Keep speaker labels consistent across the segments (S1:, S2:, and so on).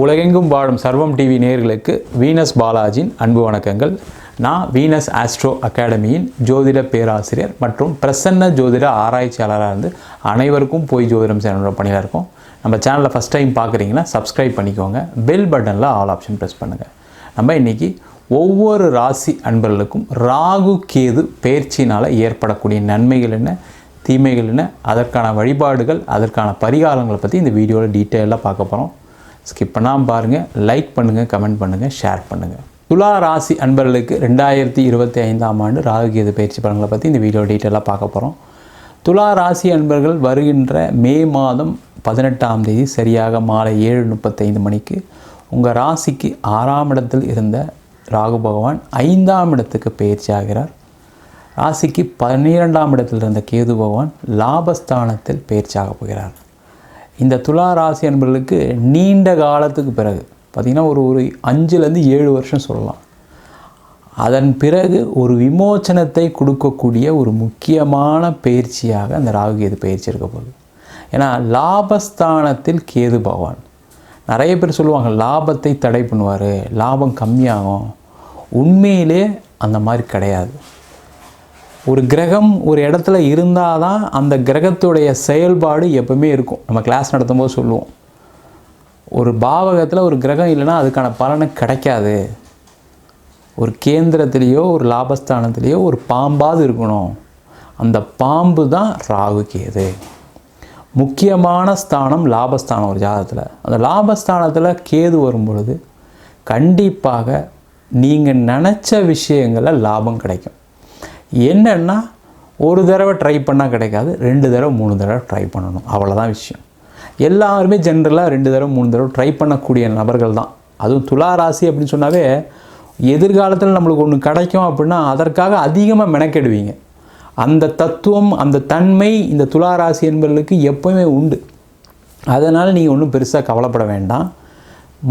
S1: உலகெங்கும் வாழும் சர்வம் டிவி நேயர்களுக்கு வீனஸ் பாலாஜியின் அன்பு வணக்கங்கள். நான் வீனஸ் ஆஸ்ட்ரோ அகாடமியின் ஜோதிட பேராசிரியர் மற்றும் பிரசன்ன ஜோதிட ஆராய்ச்சியாளராக இருந்து அனைவருக்கும் போய் ஜோதிடம் சேனலோட பணியில் இருக்கும். நம்ம சேனலில் ஃபஸ்ட் டைம் பார்க்குறீங்கன்னா சப்ஸ்கிரைப் பண்ணிக்கோங்க. பெல் பட்டனில் ஆல் ஆப்ஷன் ப்ரெஸ் பண்ணுங்கள் நம்ம இன்றைக்கி ஒவ்வொரு ராசி அன்பர்களுக்கும் ராகு கேது பயிற்சினால் ஏற்படக்கூடிய நன்மைகள் என்ன தீமைகள் என்ன அதற்கான வழிபாடுகள் அதற்கான பரிகாரங்களை பற்றி இந்த வீடியோவில் டீட்டெயிலாக பார்க்க போகிறோம் ஸ்கிப் பண்ணாமல் பாருங்கள் லைக் பண்ணுங்கள் கமெண்ட் பண்ணுங்கள் ஷேர் பண்ணுங்கள் துலா ராசி அன்பர்களுக்கு ரெண்டாயிரத்தி இருபத்தி ஐந்தாம் ஆண்டு ராகுகேது பயிற்சி பலன்களை பற்றி இந்த வீடியோ டீட்டெயிலாக பார்க்க போகிறோம் துலா ராசி அன்பர்கள் வருகின்ற மே மாதம் பதினெட்டாம் தேதி சரியாக மாலை ஏழு முப்பத்தைந்து மணிக்கு உங்கள் ராசிக்கு ஆறாம் இடத்தில் இருந்த ராகு பகவான் ஐந்தாம் இடத்துக்கு பயிற்சி ஆகிறார். ராசிக்கு பன்னிரெண்டாம் இடத்தில் இருந்த கேது பகவான் லாபஸ்தானத்தில் பயிற்சியாக போகிறார். இந்த துலா ராசி அன்பர்களுக்கு நீண்ட காலத்துக்கு பிறகு பார்த்திங்கன்னா ஒரு ஒரு அஞ்சுலேருந்து ஏழு வருஷம் சொல்லலாம். அதன் பிறகு ஒரு விமோச்சனத்தை கொடுக்கக்கூடிய ஒரு முக்கியமான பயிற்சியாக அந்த ராகு கேது பயிற்சி இருக்க போகுது. ஏன்னா லாபஸ்தானத்தில் கேது பகவான். நிறைய பேர் சொல்லுவாங்க லாபத்தை தடை பண்ணுவார் லாபம் கம்மியாகும். உண்மையிலே அந்த மாதிரி கிடையாது. ஒரு கிரகம் ஒரு இடத்துல இருந்தால் தான் அந்த கிரகத்துடைய செயல்பாடு எப்பவுமே இருக்கும். நம்ம கிளாஸ் நடத்தும்போது சொல்லுவோம். ஒரு பாவகத்தில் ஒரு கிரகம் இல்லைன்னா அதுக்கான பலனை கிடைக்காது. ஒரு கேந்திரத்திலேயோ ஒரு லாபஸ்தானத்திலேயோ ஒரு பாம்பாவது இருக்கணும். அந்த பாம்பு தான் ராகு கேது. முக்கியமான ஸ்தானம் லாபஸ்தானம் ஒரு ஜாதகத்தில். அந்த லாபஸ்தானத்தில் கேது வரும் பொழுது கண்டிப்பாக நீங்கள் நினச்ச விஷயங்களில் லாபம் கிடைக்கும். என்னென்னா ஒரு தடவை ட்ரை பண்ணால் கிடைக்காது ரெண்டு தடவை மூணு தடவை ட்ரை பண்ணணும். அவ்வளோதான் விஷயம். எல்லாருமே ஜென்ரலாக ரெண்டு தடவை மூணு தடவை ட்ரை பண்ணக்கூடிய நபர்கள் தான். அதுவும் துலா ராசி அப்படின்னு சொன்னாவே எதிர்காலத்தில் நம்மளுக்கு ஒன்று கிடைக்கும் அப்படின்னா அதற்காக அதிகமாக மெனக்கெடுவீங்க. அந்த தத்துவம் அந்த தன்மை இந்த துலா ராசி என்பவர்களுக்கு எப்போவுமே உண்டு. அதனால் நீங்கள் ஒன்றும் பெருசாக கவலைப்பட வேண்டாம்.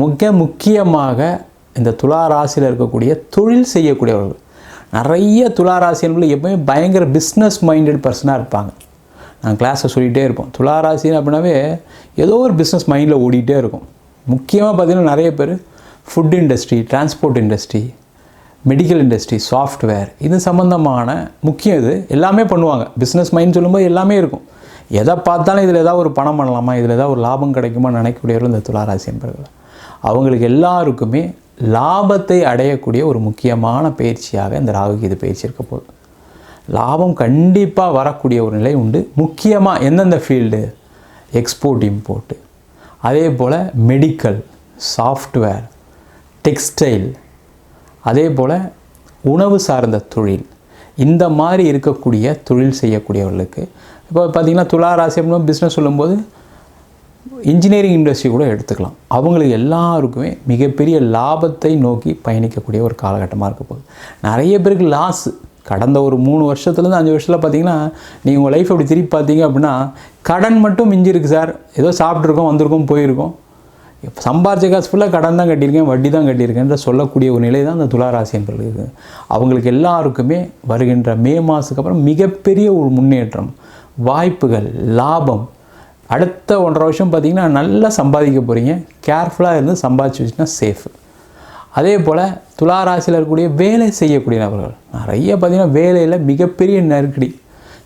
S1: மிக முக்கியமாக இந்த துலா ராசியில் இருக்கக்கூடிய தொழில் செய்யக்கூடியவர்கள். நிறைய துளாராசி என்பது எப்பவுமே பயங்கர பிஸ்னஸ் மைண்டட் பர்சனாக இருப்பாங்க. நான் கிளாஸை சொல்லிகிட்டே இருப்போம். துளாராசின்னு அப்படின்னாவே ஏதோ ஒரு பிஸ்னஸ் மைண்டில் ஓடிக்கிட்டே இருக்கும். முக்கியமாக பார்த்திங்கன்னா நிறைய பேர் food industry transport industry medical industry software இது சம்மந்தமான முக்கியம் இது. எல்லாமே பண்ணுவாங்க. பிஸ்னஸ் மைண்ட் சொல்லும்போது எல்லாமே இருக்கும். எதை பார்த்தாலும் இதில் ஏதாவது ஒரு பணம் பண்ணலாமா? இதில் ஏதாவது ஒரு லாபம் கிடைக்குமா நினைக்கக்கூடியவர்கள் இந்த துளாராசி என்பர்கள் அவங்களுக்கு எல்லாருக்குமே லாபத்தை அடையக்கூடிய ஒரு முக்கியமான பயிற்சியாக இந்த ராகுகீது பயிற்சி இருக்க போகுது. லாபம் கண்டிப்பாக வரக்கூடிய ஒரு நிலை உண்டு. முக்கியமாக எந்தெந்த ஃபீல்டு எக்ஸ்போர்ட் இம்போர்ட்டு அதே போல் மெடிக்கல் சாஃப்ட்வேர் டெக்ஸ்டைல் அதே போல் உணவு சார்ந்த தொழில். இந்த மாதிரி இருக்கக்கூடிய தொழில் செய்யக்கூடியவர்களுக்கு இப்போ பார்த்திங்கன்னா துலா ராசி பிஸ்னஸ் சொல்லும்போது இன்ஜினியரிங் இண்டஸ்ட்ரி கூட எடுத்துக்கலாம். அவங்களுக்கு எல்லாருக்குமே மிகப்பெரிய லாபத்தை நோக்கி பயணிக்கக்கூடிய ஒரு காலகட்டமாக இருக்க போகுது. நிறைய பேருக்கு லாஸ் கடந்த ஒரு மூணு வருஷத்துலேருந்து அஞ்சு வருஷத்தில் பார்த்தீங்கன்னா நீங்கள் உங்கள் லைஃப் அப்படி திருப்பி பார்த்தீங்க அப்படின்னா கடன் மட்டும் மிஞ்சி இருக்குது சார். ஏதோ சாப்பிட்ருக்கோம் வந்திருக்கோம் போயிருக்கோம். சம்பாரிச்ச காசு ஃபுல்லாக கடன் தான் கட்டியிருக்கேன் வட்டி தான் கட்டியிருக்கேன்ற சொல்லக்கூடிய ஒரு நிலை தான் அந்த துளாராசி என்பது இருக்குது. அவங்களுக்கு எல்லாருக்குமே வருகின்ற மே மாதத்துக்கு அப்புறம் மிகப்பெரிய ஒரு முன்னேற்றம். வாய்ப்புகள் லாபம் அடுத்த ஒன்றரை வருஷம் பார்த்திங்கன்னா நல்லா சம்பாதிக்க போகிறீங்க கேர்ஃபுல்லாக இருந்து சம்பாதிச்சு வச்சுன்னா சேஃபு அதே போல் துளாராசியில் இருக்கக்கூடிய வேலை செய்யக்கூடிய நபர்கள். நிறைய பார்த்திங்கன்னா வேலையில் மிகப்பெரிய நெருக்கடி.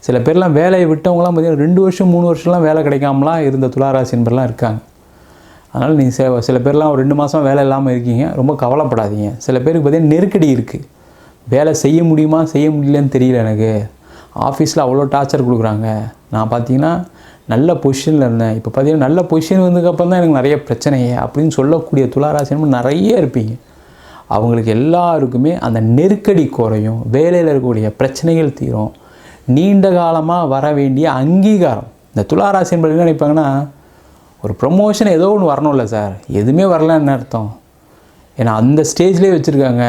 S1: சில பேர்லாம் வேலையை விட்டவங்களாம் பார்த்திங்கன்னா ரெண்டு வருஷம் மூணு வருஷம்லாம் வேலை கிடைக்காமலாம் இருந்த துளாராசி என்பர்லாம் இருக்காங்க. அதனால் நீங்கள் சில சில பேர்லாம் ஒரு ரெண்டு மாதம் வேலை இல்லாமல் இருக்கீங்க. ரொம்ப கவலைப்படாதீங்க. சில பேருக்கு பார்த்திங்கன்னா நெருக்கடி இருக்குது வேலை செய்ய முடியுமா செய்ய முடியலன்னு தெரியல எனக்கு. ஆஃபீஸில் அவ்வளோ டார்ச்சர் கொடுக்குறாங்க. நான் பார்த்தீங்கன்னா நல்ல பொசிஷனில் இருந்தேன். இப்போ பார்த்தீங்கன்னா நல்ல பொசிஷன் வந்ததுக்கப்புறம் தான் எனக்கு நிறைய பிரச்சனையே அப்படின்னு சொல்லக்கூடிய துளாராசினமும் நிறைய இருப்பீங்க. அவங்களுக்கு எல்லாருக்குமே அந்த நெருக்கடி குறையும். வேலையில் இருக்கக்கூடிய பிரச்சனைகள் தீரும். நீண்ட காலமாக வர வேண்டிய அங்கீகாரம். இந்த துளாராசி என்பது என்ன நினைப்பாங்கன்னா ஒரு ப்ரொமோஷன் ஏதோ ஒன்று வரணும்ல சார் எதுவுமே வரலன்னு அர்த்தம்? ஏன்னா அந்த ஸ்டேஜ்லேயே வச்சுருக்காங்க.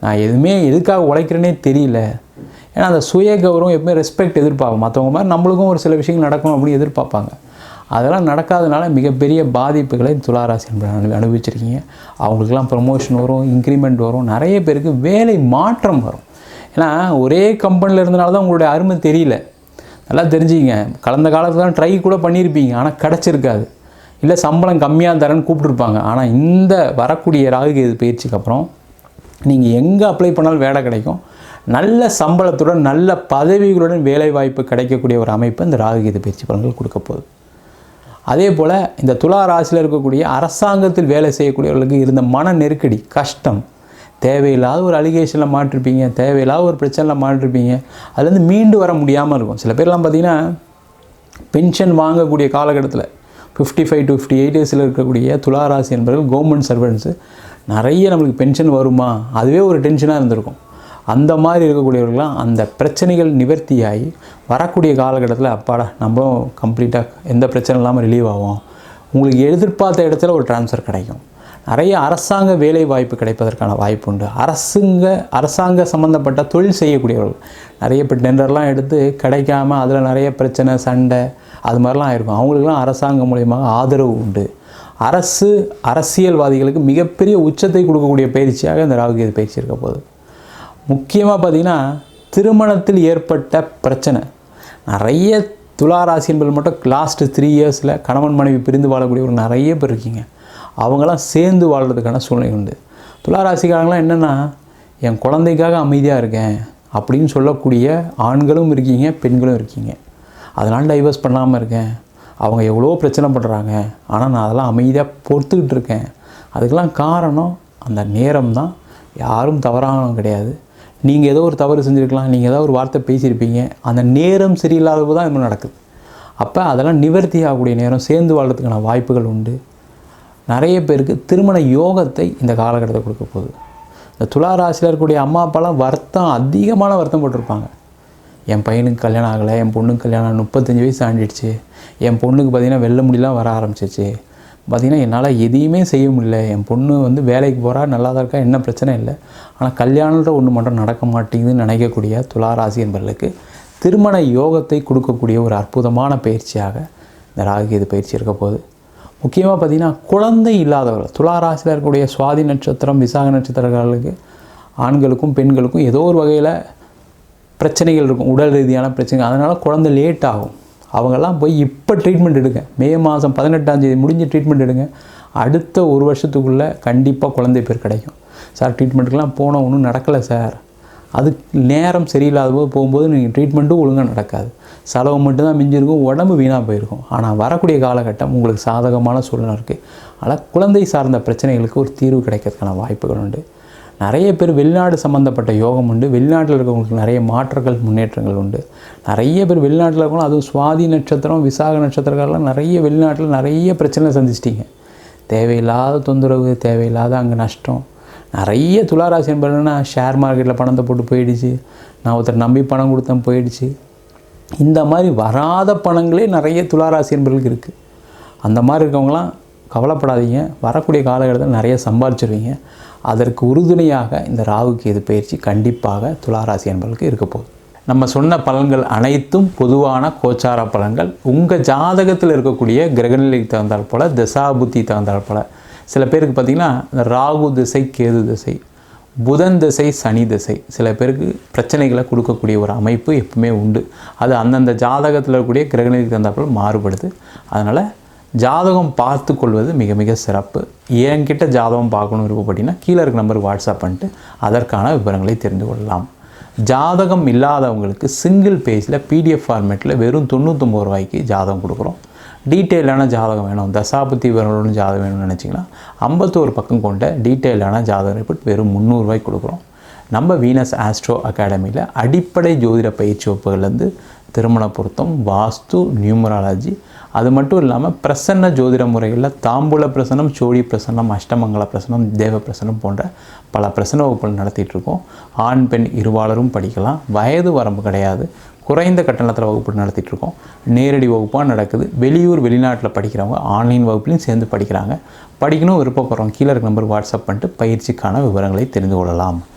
S1: நான் எதுவுமே எதுக்காக உழைக்கிறேனே தெரியல. ஏன்னா அந்த சுய கௌரவம் எப்பவுமே ரெஸ்பெக்ட் எதிர்பார்க்கும் மற்றவங்க மாதிரி நம்மளுக்கும் ஒரு சில விஷயங்கள் நடக்கும் அப்படின்னு எதிர்பார்ப்பாங்க. அதெல்லாம் நடக்காதனால மிகப்பெரிய பாதிப்புகளை துளாராசி அனு அனுபவிச்சிருக்கீங்க. அவங்களுக்கெல்லாம் ப்ரொமோஷன் வரும் இன்க்ரிமெண்ட் வரும் நிறைய பேருக்கு வேலை மாற்றம் வரும். ஏன்னா ஒரே கம்பெனியில் இருந்தனால தான் உங்களுடைய அருமை தெரியல. நல்லா தெரிஞ்சுங்க கலந்த காலத்தில் தான் ட்ரை கூட பண்ணியிருப்பீங்க. ஆனால் கிடச்சிருக்காது. இல்லை சம்பளம் கம்மியாக தரேன்னு கூப்பிட்ருப்பாங்க ஆனால் இந்த வரக்கூடிய ராகு கேது பயிற்சிக்கு அப்புறம் நீங்கள் எங்கே அப்ளை பண்ணாலும் வேலை கிடைக்கும். நல்ல சம்பளத்துடன் நல்ல பதவிகளுடன் வேலைவாய்ப்பு கிடைக்கக்கூடிய ஒரு அமைப்பு இந்த ராகுகீத பயிற்சி பலன்கள் கொடுக்க போகுது. அதே போல் இந்த துலா ராசியில் இருக்கக்கூடிய அரசாங்கத்தில் வேலை செய்யக்கூடியவர்களுக்கு இருந்த மன நெருக்கடி கஷ்டம் தேவையில்லாத ஒரு அலிகேஷனில் மாட்டிருப்பீங்க தேவையில்லாத ஒரு பிரச்சனையில் மாட்டிருப்பீங்க அதுலேருந்து மீண்டு வர முடியாமல் இருக்கும். சில பேர்லாம் பார்த்தீங்கன்னா பென்ஷன் வாங்கக்கூடிய காலகட்டத்தில் fifty five to fifty eight இயர்ஸில் இருக்கக்கூடிய துளாராசி என்பவர்கள் கவர்மெண்ட் சர்வெண்ட்ஸு நிறைய நம்மளுக்கு பென்ஷன் வருமா? அதுவே ஒரு டென்ஷனாக இருந்திருக்கும். அந்த மாதிரி இருக்கக்கூடியவர்கள்லாம் அந்த பிரச்சனைகள் நிவர்த்தியாகி வரக்கூடிய காலகட்டத்தில் அப்பாடா நம்மளும் கம்ப்ளீட்டாக எந்த பிரச்சனை இல்லாமல் ரிலீவ் ஆகும் உங்களுக்கு எதிர்பார்த்த இடத்துல ஒரு ட்ரான்ஸ்ஃபர் கிடைக்கும். நிறைய அரசாங்க வேலை வாய்ப்பு கிடைப்பதற்கான வாய்ப்பு உண்டு. அரசுங்க அரசாங்க சம்மந்தப்பட்ட தொழில் செய்யக்கூடியவர்கள். நிறைய இப்போ டெண்டர்லாம் எடுத்து கிடைக்காம அதில் நிறைய பிரச்சனை சண்டை அது மாதிரிலாம் ஆயிருக்கும். அவங்களுக்குலாம் அரசாங்கம் மூலியமாக ஆதரவு உண்டு. அரசு அரசியல்வாதிகளுக்கு மிகப்பெரிய உச்சத்தை கொடுக்கக்கூடிய பயிற்சியாக இந்த ராகுகேது பயிற்சி இருக்க போகுது. முக்கியமாக பார்த்திங்கன்னா திருமணத்தில் ஏற்பட்ட பிரச்சனை. நிறைய துளாராசி என்பது மட்டும் லாஸ்ட்டு த்ரீ இயர்ஸில் கணவன் மனைவி பிரிந்து வாழக்கூடியவர் நிறைய பேர் இருக்கீங்க. அவங்களாம் சேர்ந்து வாழ்கிறதுக்கான சூழ்நிலை உண்டு. துளாராசிக்காரங்களாம் என்னென்னா என் குழந்தைக்காக அமைதியாக இருக்கேன் அப்படின்னு சொல்லக்கூடிய ஆண்களும் இருக்கீங்க பெண்களும் இருக்கீங்க. அதனால் டைவர்ஸ் பண்ணாமல் இருக்கேன். அவங்க எவ்வளோ பிரச்சனை பண்ணுறாங்க ஆனால் நான் அதெல்லாம் அமைதியாக பொறுத்துக்கிட்டு இருக்கேன். அதுக்கெல்லாம் காரணம் அந்த நேரம் தான். யாரும் தவறானவங்க கிடையாது. நீங்கள் ஏதோ ஒரு தவறு செஞ்சுருக்கலாம் நீங்கள் ஏதோ ஒரு வார்த்தை பேசியிருப்பீங்க அந்த நேரம் சரியில்லாதது தான் இன்னும் நடக்குது. அப்போ அதெல்லாம் நிவர்த்தி ஆகக்கூடிய நேரம் சேர்ந்து வாழ்கிறதுக்கான வாய்ப்புகள் உண்டு. நிறைய பேருக்கு திருமண யோகத்தை இந்த காலகட்டத்தை கொடுக்க போகுது. இந்த துலா ராசியில் இருக்கக்கூடிய அம்மா அப்பாலாம் வருத்தம் அதிகமான வருத்தம் போட்டிருப்பாங்க. என் பையனுக்கு கல்யாணம் ஆகலை என் பொண்ணுக்கு கல்யாணம் முப்பத்தஞ்சு வயசு ஆண்டிடுச்சு என் பொண்ணுக்கு பார்த்திங்கன்னா வெள்ள முடியெலாம் வர ஆரம்பிச்சிச்சு பார்த்திங்கன்னா என்னால் எதையுமே செய்ய முடியல. என் பொண்ணு வந்து வேலைக்கு போகிறா நல்லா தான் இருக்கா என்ன பிரச்சனை இல்லை. ஆனால் கல்யாணன்ற ஒன்று மட்டும் நடக்க மாட்டேங்குதுன்னு நினைக்கக்கூடிய துளாராசி என்பவர்களுக்கு திருமண யோகத்தை கொடுக்கக்கூடிய ஒரு அற்புதமான பயிற்சியாக இந்த ராகுகேது பயிற்சி இருக்க போகுது. முக்கியமாக பார்த்திங்கன்னா குழந்தை இல்லாதவர்கள் துளாராசியில் இருக்கக்கூடிய சுவாதி நட்சத்திரம் விசாக நட்சத்திரங்களுக்கு ஆண்களுக்கும் பெண்களுக்கும் ஏதோ ஒரு வகையில் பிரச்சனைகள் இருக்கும் உடல் ரீதியான பிரச்சனைகள். அதனால் குழந்தை லேட் ஆகும். அவங்கெல்லாம் போய் இப்போ ட்ரீட்மெண்ட் எடுங்க. மே மாதம் பதினெட்டாம் தேதி முடிஞ்சு ட்ரீட்மெண்ட் எடுங்க. அடுத்த ஒரு வருஷத்துக்குள்ளே கண்டிப்பாக குழந்தை பேர் கிடைக்கும். சார் ட்ரீட்மெண்ட்டுக்கெலாம் போன ஒன்றும் நடக்கலை சார். அது நேரம் சரியில்லாத போது போகும்போது நீங்கள் ட்ரீட்மெண்ட்டும் ஒழுங்காக நடக்காது. செலவு மட்டும்தான் மிஞ்சிருக்கும் உடம்பு வீணாக போயிருக்கும். ஆனால் வரக்கூடிய காலகட்டம் உங்களுக்கு சாதகமான சூழ்நிலை இருக்குது ஆனால் குழந்தை சார்ந்த பிரச்சனைகளுக்கு ஒரு தீர்வு கிடைக்கிறதுக்கான வாய்ப்புகள் உண்டு. நிறைய பேர் வெளிநாடு சம்மந்தப்பட்ட யோகம் உண்டு. வெளிநாட்டில் இருக்கிறவங்களுக்கு நிறைய மாற்றங்கள் முன்னேற்றங்கள் உண்டு. நிறைய பேர் வெளிநாட்டில் இருக்கணும் அதுவும் சுவாதி நட்சத்திரம் விசாக நட்சத்திரக்காரெலாம் நிறைய வெளிநாட்டில் நிறைய பிரச்சனை சந்திச்சிட்டிங்க. தேவையில்லாத தொந்தரவு தேவையில்லாத அங்கே நஷ்டம். நிறைய துளாராசி என்பதுன்னா ஷேர் மார்க்கெட்டில் பணத்தை போட்டு போயிடுச்சு. நான் ஒருத்தர் நம்பி பணம் கொடுத்தேன் போயிடுச்சு. இந்த மாதிரி வராத பணங்களே நிறைய துளாராசி என்பர்களுக்கு இருக்குது அந்த மாதிரி இருக்கவங்களாம் கவலைப்படாதீங்க. வரக்கூடிய காலகட்டத்தில் நிறைய சம்பாதிச்சிருவீங்க அதற்கு உறுதுணையாக இந்த ராகு கேது பயிற்சி கண்டிப்பாக துளாராசி என்பர்களுக்கு இருக்க போகுது. நம்ம சொன்ன பலன்கள் அனைத்தும் பொதுவான கோச்சார பலன்கள். உங்கள் ஜாதகத்தில் இருக்கக்கூடிய கிரகநிலைக்கு தகுந்தால் போல் தசாபுத்தி தகுந்தால் போல் சில பேருக்கு பார்த்திங்கன்னா இந்த ராகு திசை கேது திசை புதன் திசை சனி திசை சில பேருக்கு பிரச்சனைகளை கொடுக்கக்கூடிய ஒரு அமைப்பு எப்பவுமே உண்டு. அது அந்தந்த ஜாதகத்தில் இருக்கக்கூடிய கிரகநிலைக்கு தகுந்தாற்போல் மாறுபடுது. அதனால் ஜாதகம் பார்த்து கொள்வது மிக மிக சிறப்பு. என்கிட்ட ஜாதகம் பார்க்கணும் விருப்பப்பட்டீங்கன்னா கீழே இருக்க நம்பருக்கு வாட்ஸ்அப் பண்ணிட்டு அதற்கான விவரங்களை தெரிந்து கொள்ளலாம். ஜாதகம் இல்லாதவங்களுக்கு சிங்கிள் பேஜில் பிடிஎஃப் ஃபார்மேட்டில் வெறும் தொண்ணூற்றொம்பது ரூபாய்க்கு ஜாதகம் கொடுக்குறோம். டீட்டெயிலான ஜாதகம் வேணும். தசாபுத்தி விவரங்களோட ஜாதகம் வேணும்னு நினச்சிங்கன்னா ஐம்பத்தோரு பக்கம் கொண்ட டீட்டெயிலான ஜாதகம் ரிப்போர்ட் வெறும் முந்நூறுரூவாய்க்கு கொடுக்குறோம். நம்ம வீனஸ் ஆஸ்ட்ரோ அகாடமியில் அடிப்படை ஜோதிட பயிற்சி வகுப்புகள்லேருந்து திருமண பொருத்தம் வாஸ்து நியூமராலஜி அது மட்டும் இல்லாமல் பிரசன்ன ஜோதிட முறைகளில் தாம்பூல பிரசனம் சோழி பிரசனம் அஷ்டமங்கல பிரசனம் தேவ பிரசனம் போன்ற பல பிரசன வகுப்புகள் நடத்திட்டுருக்கோம். ஆண் பெண் இருவாளரும் படிக்கலாம். வயது வரம்பு கிடையாது. குறைந்த கட்டணத்தில் வகுப்பு நடத்திட்டுருக்கோம். நேரடி வகுப்பாக நடக்குது. வெளியூர் வெளிநாட்டில் படிக்கிறவங்க ஆன்லைன் வகுப்புலையும் சேர்ந்து படிக்கிறாங்க. படிக்கணும் விருப்பப்படுறவங்க கீழே இருக்க நம்பர் வாட்ஸ்அப் பண்ணிட்டு பயிற்சிக்கான விவரங்களை தெரிந்து கொள்ளலாம்.